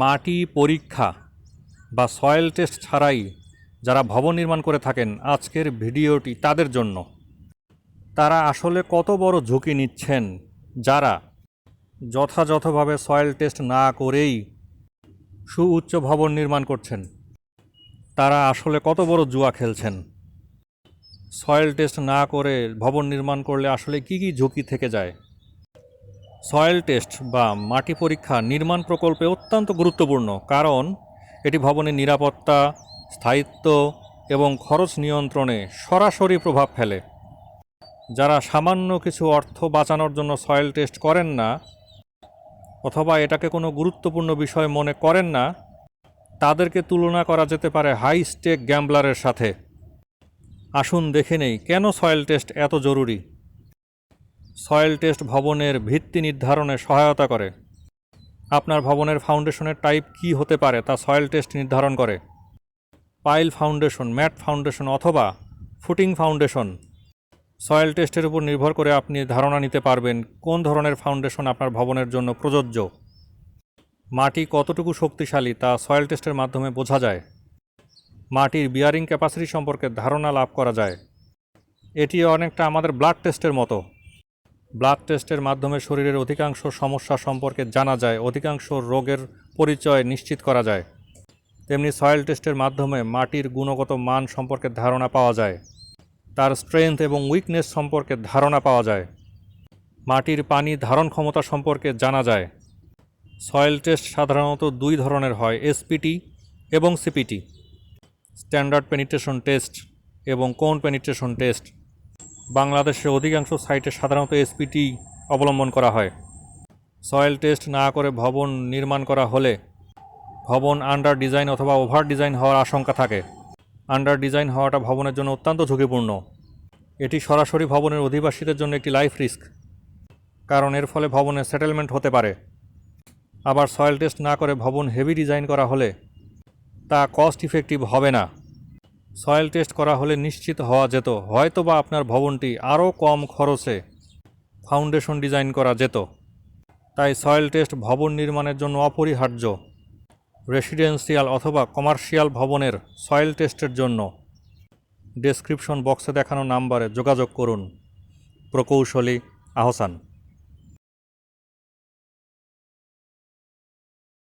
মাটি পরীক্ষা বা সয়েল টেস্ট ছাড়াই যারা ভবন নির্মাণ করে থাকেন আজকের ভিডিওটি তাদের জন্য। তারা আসলে কত বড় ঝুঁকি নিচ্ছেন যারা যথাযথভাবে সয়েল টেস্ট না করেই সুউচ্চ ভবন নির্মাণ করছেন? তারা আসলে কত বড় জুয়া খেলছেন? সয়েল টেস্ট না করে ভবন নির্মাণ করলে আসলে কি কি ঝুঁকি থেকে যায়? সয়েল টেস্ট বা মাটি পরীক্ষা নির্মাণ প্রকল্পে অত্যন্ত গুরুত্বপূর্ণ, কারণ এটি ভবনের নিরাপত্তা, স্থায়িত্ব এবং খরচ নিয়ন্ত্রণে সরাসরি প্রভাব ফেলে। যারা সামান্য কিছু অর্থ বাঁচানোর জন্য সয়েল টেস্ট করেন না, অথবা এটাকে কোনো গুরুত্বপূর্ণ বিষয় মনে করেন না, তাদেরকে তুলনা করা যেতে পারে হাই স্টেক গ্যাম্বলারের সাথে। আসুন দেখে নেই কেন সয়েল টেস্ট এত জরুরি। সয়েল টেস্ট ভবনের ভিত্তি নির্ধারণে সহায়তা করে। আপনার ভবনের ফাউন্ডেশনের টাইপ কি হতে পারে তা সয়েল টেস্ট নির্ধারণ করে। পাইল ফাউন্ডেশন, ম্যাট ফাউন্ডেশন অথবা ফুটিং ফাউন্ডেশন। সয়েল টেস্টের উপর নির্ভর করে আপনি ধারণা নিতে পারবেন কোন ধরনের ফাউন্ডেশন আপনার ভবনের জন্য প্রযোজ্য। মাটি কতটুকু শক্তিশালী তা সয়েল টেস্টের মাধ্যমে বোঝা যায়। মাটির বিয়ারিং ক্যাপাসিটি সম্পর্কে ধারণা লাভ করা যায়। এটি অনেকটা আমাদের ব্লাড টেস্টের মতো। ব্লাড টেস্টের মাধ্যমে শরীরের অধিকাংশ সমস্যা সম্পর্কে জানা যায়, অধিকাংশ রোগের পরিচয় নিশ্চিত করা যায়। তেমনি সয়েল টেস্টের মাধ্যমে মাটির গুণগত মান সম্পর্কে ধারণা পাওয়া যায়। তার স্ট্রেংথ এবং উইকনেস সম্পর্কে ধারণা পাওয়া যায়। মাটির পানি ধারণ ক্ষমতা সম্পর্কে জানা যায়। সয়েল টেস্ট সাধারণত দুই ধরনের হয়, এসপিটি এবং সিপিটি। স্ট্যান্ডার্ড পেনিট্রেশন টেস্ট এবং কোন পেনিট্রেশন টেস্ট বাংলাদেশে অধিকাংশ সাইটে সাধারণত এসপিটি অবলম্বন করা হয়। সয়েল টেস্ট না করে ভবন নির্মাণ করা হলে ভবন আন্ডার ডিজাইন অথবা ওভার ডিজাইন হওয়ার আশঙ্কা থাকে। আন্ডার ডিজাইন হওয়াটা ভবনের জন্য অত্যন্ত ঝুঁকিপূর্ণ। এটি সরাসরি ভবনের অধিবাসীদের জন্য একটি লাইফ রিস্ক, কারণ এর ফলে ভবনের সেটেলমেন্ট হতে পারে। আবার সয়েল টেস্ট না করে ভবন হেভি ডিজাইন করা হলে তা কস্ট ইফেক্টিভ হবে না। সয়েল টেস্ট করা হলে নিশ্চিত হওয়া যেত, হয়তোবা আপনার ভবনটি আরও কম খরচে ফাউন্ডেশন ডিজাইন করা যেত। তাই সয়েল টেস্ট ভবন নির্মাণের জন্য অপরিহার্য। রেসিডেন্সিয়াল অথবা কমার্শিয়াল ভবনের সয়েল টেস্টের জন্য। ডেসক্রিপশন বক্সে দেখানো নাম্বারে যোগাযোগ করুন। প্রকৌশলী আহসান।